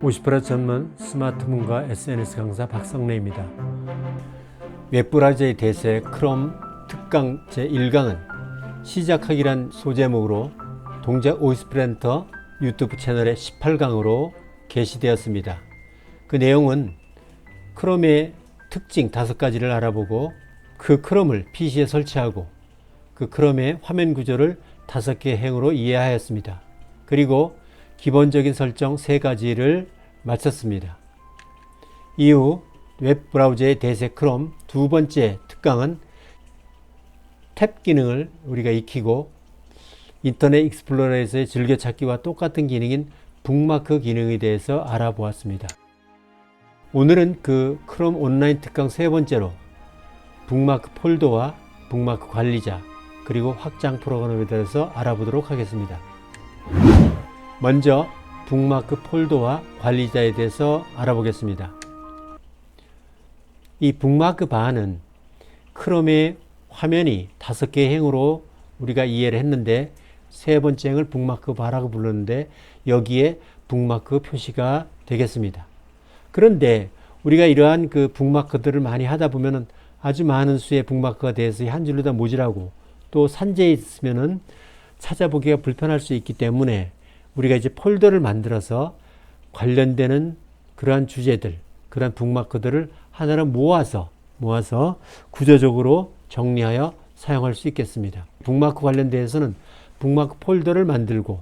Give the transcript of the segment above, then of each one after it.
50% 전문 스마트 문과 SNS 강사 박성래입니다. 웹브라우저의 대세 크롬 특강 제1강은 시작하기란 소제목으로 동작 오이스프렌터 유튜브 채널의 18강으로 게시되었습니다. 그 내용은 크롬의 특징 다섯 가지를 알아보고 그 크롬을 PC에 설치하고 그 크롬의 화면 구조를 다섯 개 행으로 이해하였습니다. 그리고 기본적인 설정 세 가지를 마쳤습니다. 이후 웹 브라우저의 대세 크롬 두 번째 특강은 탭 기능을 우리가 익히고 인터넷 익스플로러에서의 즐겨찾기와 똑같은 기능인 북마크 기능에 대해서 알아보았습니다. 오늘은 그 크롬 온라인 특강 세 번째로 북마크 폴더와 북마크 관리자 그리고 확장 프로그램에 대해서 알아보도록 하겠습니다. 먼저 북마크 폴더와 관리자에 대해서 알아보겠습니다. 이 북마크 바는 크롬의 화면이 다섯 개 행으로 우리가 이해를 했는데 세 번째 행을 북마크 바라고 불렀는데 여기에 북마크 표시가 되겠습니다. 그런데 우리가 이러한 그 북마크들을 많이 하다 보면은 아주 많은 수의 북마크가 돼서 한 줄로 다 모자라고 또 산재에 있으면은 찾아보기가 불편할 수 있기 때문에 우리가 이제 폴더를 만들어서 관련되는 그러한 주제들, 그러한 북마크들을 하나로 모아서 모아서 구조적으로 정리하여 사용할 수 있겠습니다. 북마크 관련돼서는 북마크 폴더를 만들고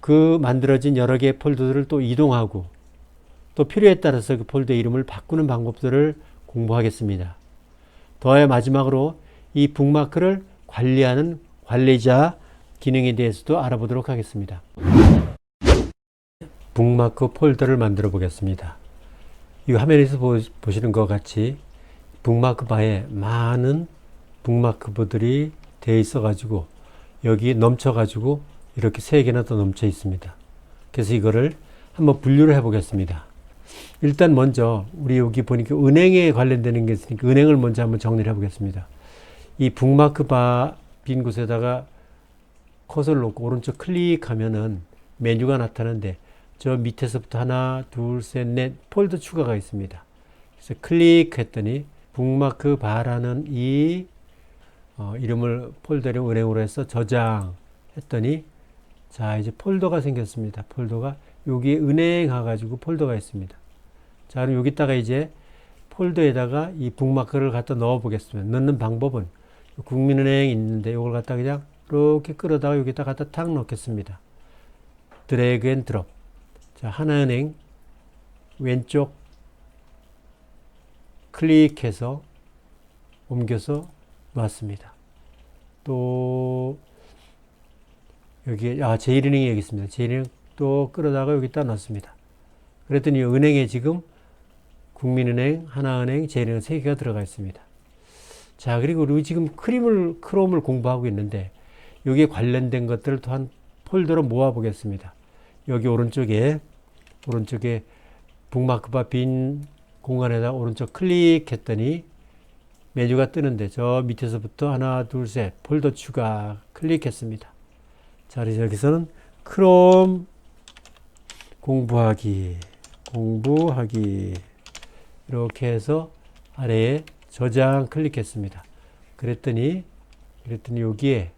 그 만들어진 여러 개의 폴더들을 또 이동하고 또 필요에 따라서 그 폴더 이름을 바꾸는 방법들을 공부하겠습니다. 더하여 마지막으로 이 북마크를 관리하는 관리자 기능에 대해서도 알아보도록 하겠습니다. 북마크 폴더를 만들어 보겠습니다. 이 화면에서 보, 보시는 것 같이 북마크 바에 많은 북마크들이 되어 있어 가지고 여기 넘쳐 가지고 이렇게 세 개나 더 넘쳐 있습니다. 그래서 이거를 한번 분류를 해 보겠습니다. 일단 먼저 우리 여기 보니까 은행에 관련되는 게 있으니까 은행을 먼저 한번 정리를 해 보겠습니다. 이 북마크 바 빈 곳에다가 커서를 놓고 오른쪽 클릭하면은 메뉴가 나타나는데 저 밑에서부터 하나, 둘, 셋, 넷 폴더 추가가 있습니다. 그래서 클릭했더니 북마크 바라는 이 어, 이름을 폴더를 은행으로 해서 저장했더니 자 이제 폴더가 생겼습니다. 폴더가 여기에 은행 가가지고 폴더가 있습니다. 자 그럼 여기다가 이제 폴더에다가 이 북마크를 갖다 넣어 보겠습니다. 넣는 방법은 국민은행 있는데 이걸 갖다 그냥 이렇게 끌어다가 여기다 갖다 탁 넣겠습니다. 드래그 앤 드롭. 자, 하나은행 왼쪽 클릭해서 옮겨서 놨습니다. 또 여기에 아 제1은행이 여기 있습니다. 제1은행 또 끌어다가 여기다 놨습니다. 그랬더니 은행에 지금 국민은행, 하나은행, 제1은행 세 개가 들어가 있습니다. 자 그리고 우리 지금 크림을 크롬을 공부하고 있는데 여기에 관련된 것들을 또한 폴더로 모아 보겠습니다. 여기 오른쪽에 오른쪽에 북마크바 빈 공간에다 오른쪽 클릭했더니 메뉴가 뜨는데 저 밑에서부터 하나 둘 셋 폴더 추가 클릭했습니다. 자 그래서 여기서는 크롬 공부하기 공부하기 이렇게 해서 아래에 저장 클릭했습니다. 그랬더니 그랬더니 여기에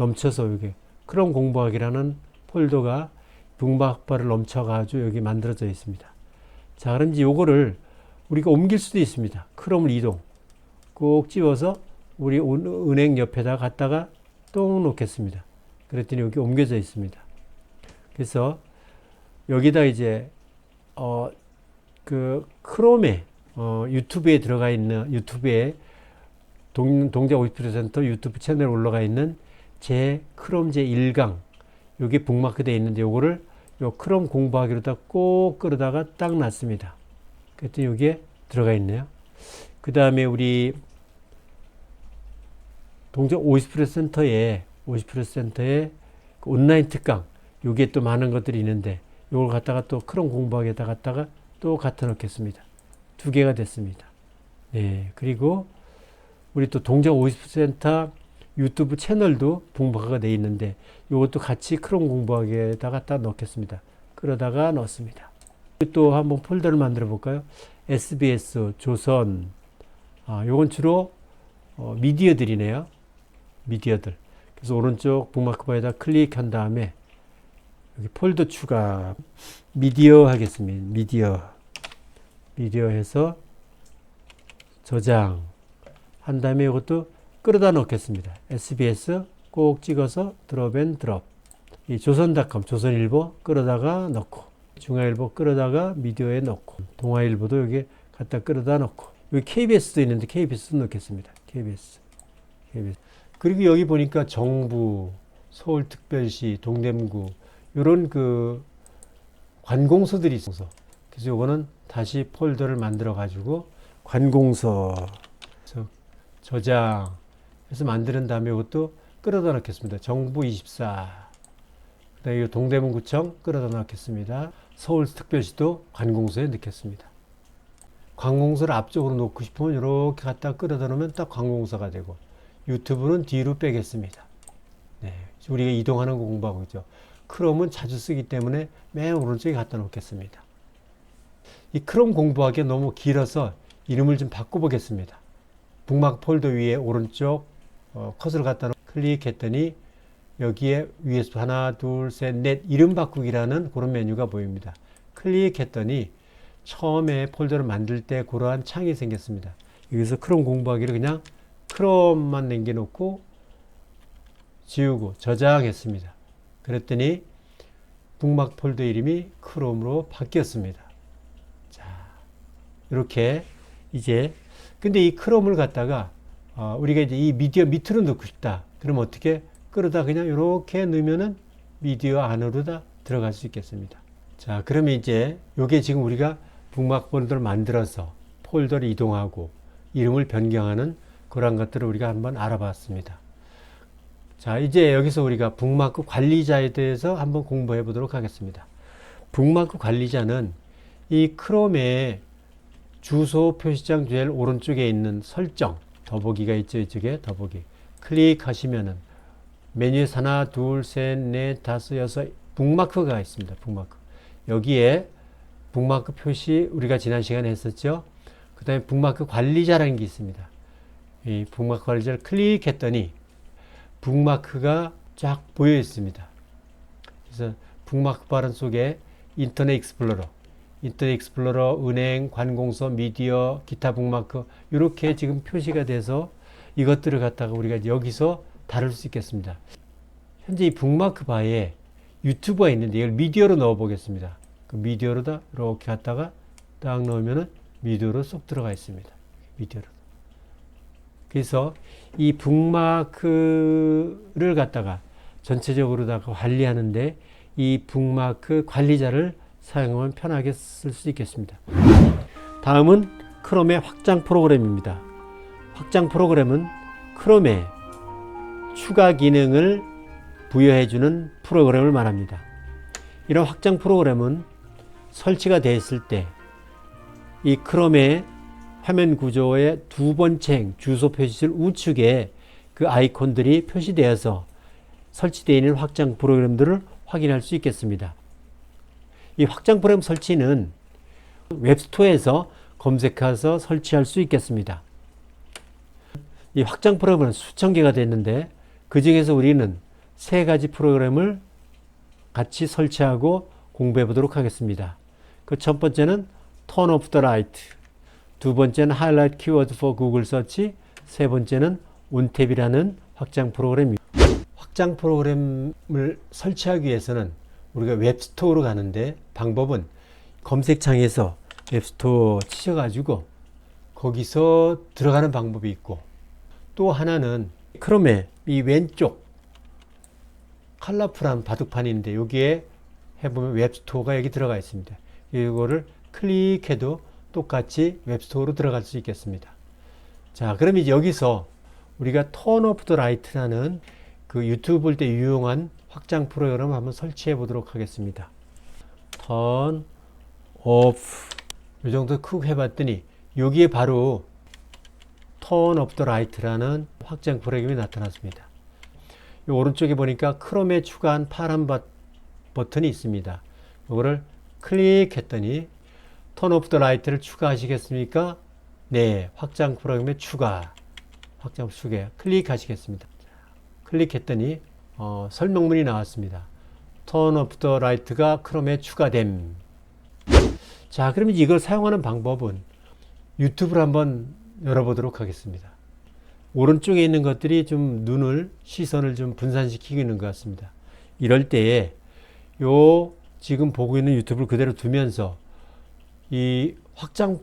넘쳐서 여기 크롬 공부하기라는 폴더가 북마크바를 넘쳐가지고 여기 만들어져 있습니다. 자, 그럼 이제 요거를 우리가 옮길 수도 있습니다. 크롬을 이동. 꼭 집어서 우리 은행 옆에다 갖다가 똥 놓겠습니다. 그랬더니 여기 옮겨져 있습니다. 그래서 여기다 이제 어 그 크롬에 어 유튜브에 들어가 있는 유튜브에 동, 동작 50% 유튜브 채널에 올라가 있는 제 크롬 제 1강 여기 북마크 되어 있는데 요거를 요 크롬 공부하기로다 꼭 끌어다가 딱 놨습니다. 그랬더니 여기에 들어가 있네요. 그 다음에 우리 동작 50% 센터에 50% 센터에 그 온라인 특강 여기에 또 많은 것들이 있는데 요걸 갖다가 또 크롬 공부하기에다 갖다가 또 갖다 놓겠습니다. 두 개가 됐습니다. 네. 그리고 우리 또 동작 50% 유튜브 채널도 북마크가 되어 있는데 이것도 같이 크롬 공부하기에다 갖다 넣겠습니다. 끌어다가 넣습니다. 또 한번 폴더를 만들어 볼까요? SBS, 조선, 아, 요건 주로 어, 미디어들이네요. 미디어들. 그래서 오른쪽 북마크바에다 클릭한 다음에 여기 폴더 추가 미디어 하겠습니다. 미디어 미디어 해서 저장 한 다음에 이것도 끌어다 넣겠습니다. SBS 꼭 찍어서 드롭 앤 드롭 이 조선닷컴 조선일보 끌어다가 넣고 중앙일보 끌어다가 미디어에 넣고 동아일보도 여기 갖다 끌어다 넣고 여기 KBS도 있는데 KBS 넣겠습니다. KBS KBS 그리고 여기 보니까 정부 서울특별시 동대문구 이런 그 관공서들이 있어서 그래서 요거는 다시 폴더를 만들어 가지고 관공서 저장 해서 만드는 다음에 이것도 끌어다 넣겠습니다. 정부 24 그다음에 이 동대문 구청 끌어다 넣겠습니다. 서울 특별시도 관공서에 넣겠습니다. 관공서를 앞쪽으로 놓고 싶으면 이렇게 갖다 끌어다 놓으면 딱 관공서가 되고 유튜브는 뒤로 빼겠습니다. 네, 우리가 이동하는 거 공부하고 있죠. 크롬은 자주 쓰기 때문에 맨 오른쪽에 갖다 놓겠습니다. 이 크롬 공부하기 너무 길어서 이름을 좀 바꿔보겠습니다. 북막 폴더 위에 오른쪽 어, 컷을 갖다 놓 클릭했더니 여기에 위에서 하나, 둘, 셋, 넷 이름 바꾸기라는 그런 메뉴가 보입니다. 클릭했더니 처음에 폴더를 만들 때 그러한 창이 생겼습니다. 여기서 크롬 공부하기를 그냥 크롬만 남겨놓고 지우고 저장했습니다. 그랬더니 북막 폴더 이름이 크롬으로 바뀌었습니다. 자, 이렇게 이제 근데 이 크롬을 갖다가 어, 우리가 이제 이 미디어 밑으로 넣고 싶다. 그러면 어떻게 끌어다 그냥 이렇게 넣으면은 미디어 안으로 다 들어갈 수 있겠습니다. 자, 그러면 이제 요게 지금 우리가 북막 폴더를 만들어서 폴더를 이동하고 이름을 변경하는 그런 것들을 우리가 한번 알아봤습니다. 자, 이제 여기서 우리가 북마크 관리자에 대해서 한번 공부해 보도록 하겠습니다. 북마크 관리자는 이 크롬의 주소 표시장 제일 오른쪽에 있는 설정, 더보기가 있죠. 이쪽에 더보기. 클릭하시면은 메뉴에 하나, 둘, 셋, 넷, 다섯, 여섯 북마크가 있습니다. 북마크. 여기에 북마크 표시 우리가 지난 시간에 했었죠. 그 다음에 북마크 관리자라는 게 있습니다. 이 북마크 관리자를 클릭했더니 북마크가 쫙 보여 있습니다. 그래서 북마크 발음 속에 인터넷 익스플로러, 인터넷 익스플로러, 은행, 관공서, 미디어, 기타 북마크 이렇게 지금 표시가 돼서 이것들을 갖다가 우리가 여기서 다룰 수 있겠습니다. 현재 이 북마크 바에 유튜브가 있는데 이걸 미디어로 넣어 보겠습니다. 그 미디어로다 이렇게 갖다가 딱 넣으면은 미디어로 쏙 들어가 있습니다. 미디어로. 그래서 이 북마크를 갖다가 전체적으로 다 관리하는데 이 북마크 관리자를 사용하면 편하게 쓸 수 있겠습니다. 다음은 크롬의 확장 프로그램입니다. 확장 프로그램은 크롬에 추가 기능을 부여해주는 프로그램을 말합니다. 이런 확장 프로그램은 설치가 되었을 때 이 크롬의 화면 구조의 두 번째 행, 주소 표시실 우측에 그 아이콘들이 표시되어서 설치되어 있는 확장 프로그램들을 확인할 수 있겠습니다. 이 확장 프로그램 설치는 웹스토어에서 검색해서 설치할 수 있겠습니다. 이 확장 프로그램은 수천 개가 됐는데 그 중에서 우리는 세 가지 프로그램을 같이 설치하고 공부해 보도록 하겠습니다. 그 첫 번째는 Turn off the light. 두 번째는 Highlight Keyword for Google Search. 세 번째는 온탭이라는 확장 프로그램입니다. 확장 프로그램을 설치하기 위해서는 우리가 웹스토어로 가는데 방법은 검색창에서 웹스토어 치셔가지고 거기서 들어가는 방법이 있고 또 하나는 크롬의 이 왼쪽 컬러풀한 바둑판인데 여기에 해보면 웹스토어가 여기 들어가 있습니다. 이거를 클릭해도 똑같이 웹스토어로 들어갈 수 있겠습니다. 자, 그럼 이제 여기서 우리가 턴 오프 더 라이트라는 그 유튜브 볼 때 유용한 확장 프로그램 한번 설치해 보도록 하겠습니다. 턴 오프 이 정도 크고 해봤더니 여기에 바로 턴 오프 더 라이트라는 확장 프로그램이 나타났습니다. 이 오른쪽에 보니까 크롬에 추가한 파란 버, 버튼이 있습니다. 요거를 클릭했더니 턴 오프 더 라이트를 추가하시겠습니까? 네, 확장 프로그램에 추가. 확장 추가 클릭하시겠습니다. 클릭했더니 어, 설명문이 나왔습니다. 턴 오프 더 라이트가 크롬에 추가됨. 자, 그러면 이걸 사용하는 방법은 유튜브를 한번 열어보도록 하겠습니다. 오른쪽에 있는 것들이 좀 눈을, 시선을 좀 분산시키고 있는 것 같습니다. 이럴 때에 요 지금 보고 있는 유튜브를 그대로 두면서 이 확장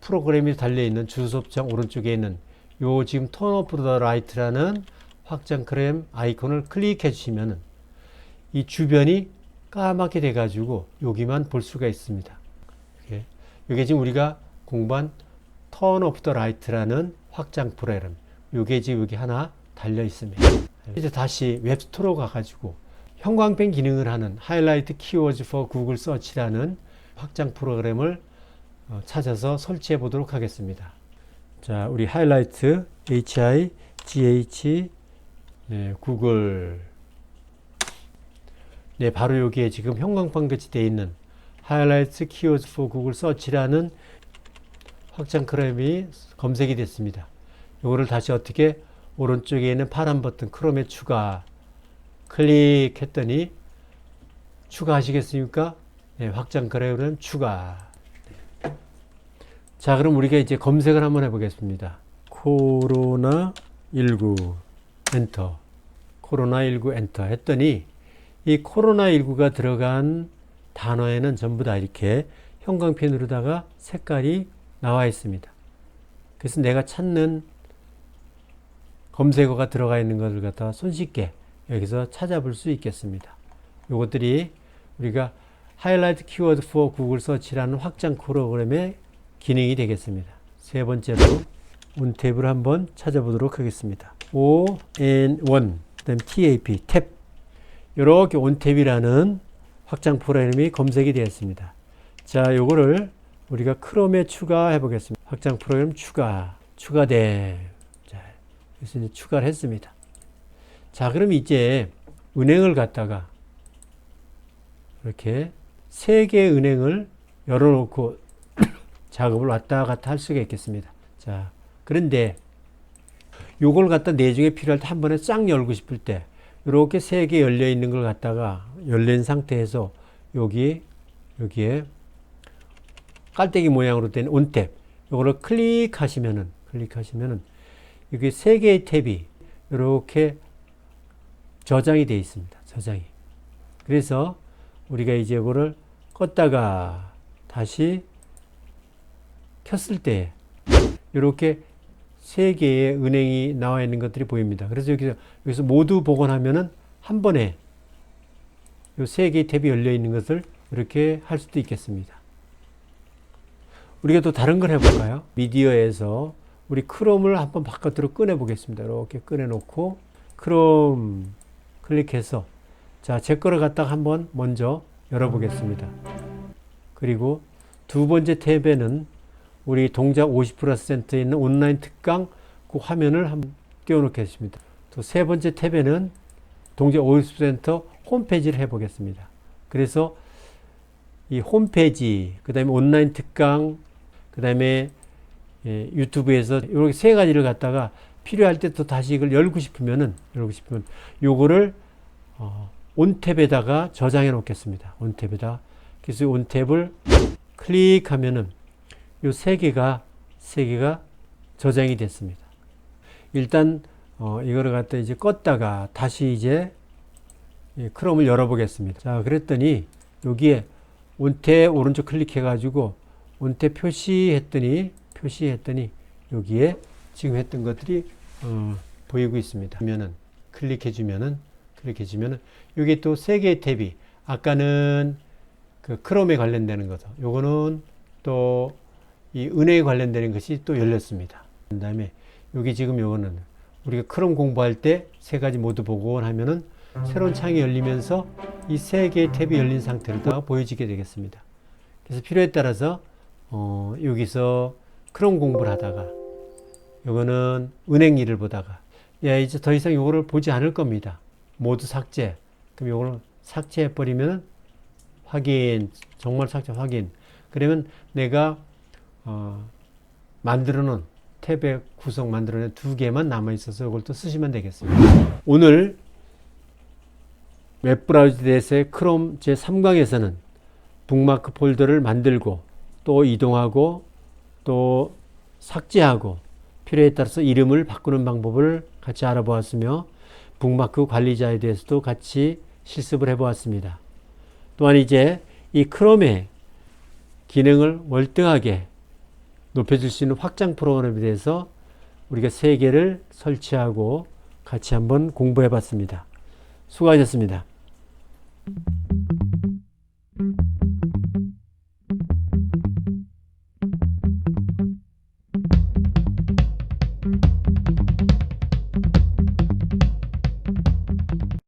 프로그램이 달려있는 주소창 오른쪽에 있는 요 지금 턴 오프 더 라이트라는 확장 프로그램 아이콘을 클릭해 주시면은 이 주변이 까맣게 돼 가지고 여기만 볼 수가 있습니다. 이게, 이게 지금 우리가 공부한 턴 오프 더 라이트라는 확장 프로그램. 요게 지금 여기 하나 달려 있습니다. 이제 다시 웹스토어로 가 가지고 형광펜 기능을 하는 하이라이트 키워즈 포 구글 서치라는 확장 프로그램을 어, 찾아서 설치해 보도록 하겠습니다. 자, 우리 하이라이트 hi gh 네, 구글 네, 바로 여기에 지금 형광판 같이 되어 있는 하이라이트 키워즈 포 구글 서치라는 확장 프로그램이 검색이 됐습니다. 이거를 다시 어떻게 오른쪽에 있는 파란 버튼 크롬에 추가 클릭했더니 추가하시겠습니까? 네, 확장 프로그램 추가. 네. 자, 그럼 우리가 이제 검색을 한번 해보겠습니다. 코로나 19 엔터. 코로나 19 엔터 했더니 이 코로나 19가 들어간 단어에는 전부 다 이렇게 형광펜으로다가 색깔이 나와 있습니다. 그래서 내가 찾는 검색어가 들어가 있는 것을 갖다가 손쉽게 여기서 찾아볼 수 있겠습니다. 이것들이 우리가 하이라이트 키워드 포 구글 서치라는 확장 프로그램의 기능이 되겠습니다. 세 번째로 온 탭을 한번 찾아보도록 하겠습니다. O N 1 그다음 T A P 탭 이렇게 온 탭이라는 확장 프로그램이 검색이 되었습니다. 자, 요거를 우리가 크롬에 추가해 보겠습니다. 확장 프로그램 추가 추가돼. 자, 그래서 이제 추가를 했습니다. 자, 그럼 이제 은행을 갖다가 이렇게 세 개의 은행을 열어놓고 작업을 왔다 갔다 할 수가 있겠습니다. 자, 그런데 요걸 갖다 내중에 필요할 때 한 번에 쫙 열고 싶을 때 이렇게 세 개 열려 있는 걸 갖다가 열린 상태에서 여기 여기에 깔때기 모양으로 된 온탭 요거를 클릭하시면은 클릭하시면은 여기 세 개의 탭이 이렇게 저장이 되어 있습니다. 저장이. 그래서 우리가 이제 이거를 껐다가 다시 켰을 때 이렇게 세 개의 은행이 나와 있는 것들이 보입니다. 그래서 여기서, 여기서 모두 복원하면은 한 번에 이 세 개의 탭이 열려 있는 것을 이렇게 할 수도 있겠습니다. 우리가 또 다른 걸 해볼까요? 미디어에서 우리 크롬을 한번 바깥으로 꺼내 보겠습니다. 이렇게 꺼내 놓고 크롬 클릭해서 자, 제 거를 갖다가 한번 먼저 열어보겠습니다. 그리고 두 번째 탭에는 우리 동작 50%에 있는 온라인 특강 그 화면을 한번 띄워놓겠습니다. 또 세 번째 탭에는 동작 50% 홈페이지를 해보겠습니다. 그래서 이 홈페이지, 그 다음에 온라인 특강, 그 다음에 예, 유튜브에서 이렇게 세 가지를 갖다가 필요할 때 또 다시 이걸 열고 싶으면은, 열고 싶으면 요거를 어, 온탭에다가 저장해 놓겠습니다. 온탭에다. 그래서 온탭을 클릭하면은 요세 개가 세 개가 저장이 됐습니다. 일단 어, 이거를 갖다 이제 껐다가 다시 이제 예, 크롬을 열어보겠습니다. 자, 그랬더니 여기에 온탭 오른쪽 클릭해 가지고 온탭 표시했더니 표시했더니 여기에 지금 했던 것들이 어, 보이고 있습니다. 그러면은 클릭해 주면은 클릭해 주면은 여기 또 세 개의 탭이 아까는 그 크롬에 관련되는 거죠. 요거는 또 이 은행에 관련되는 것이 또 열렸습니다. 그 다음에 여기 지금 요거는 우리가 크롬 공부할 때 세 가지 모두 복원하면은 새로운 창이 열리면서 이 세 개의 탭이 열린 상태로 다 보여지게 되겠습니다. 그래서 필요에 따라서 어, 여기서 크롬 공부를 하다가 요거는 은행 일을 보다가 야 이제 더 이상 요거를 보지 않을 겁니다. 모두 삭제. 그럼 요거를 삭제해 버리면 확인, 정말 삭제 확인. 그러면 내가 어, 만들어놓은 탭의 구성 만들어낸 두 개만 남아 있어서 이걸 또 쓰시면 되겠습니다. 오늘 웹브라우저 대해서의 크롬 제 3강에서는 북마크 폴더를 만들고 또 이동하고 또 삭제하고 필요에 따라서 이름을 바꾸는 방법을 같이 알아보았으며 북마크 관리자에 대해서도 같이 실습을 해보았습니다. 또한 이제 이 크롬의 기능을 월등하게 높여질 수 있는 확장 프로그램에 대해서 우리가 세 개를 설치하고 같이 한번 공부해 봤습니다. 수고하셨습니다.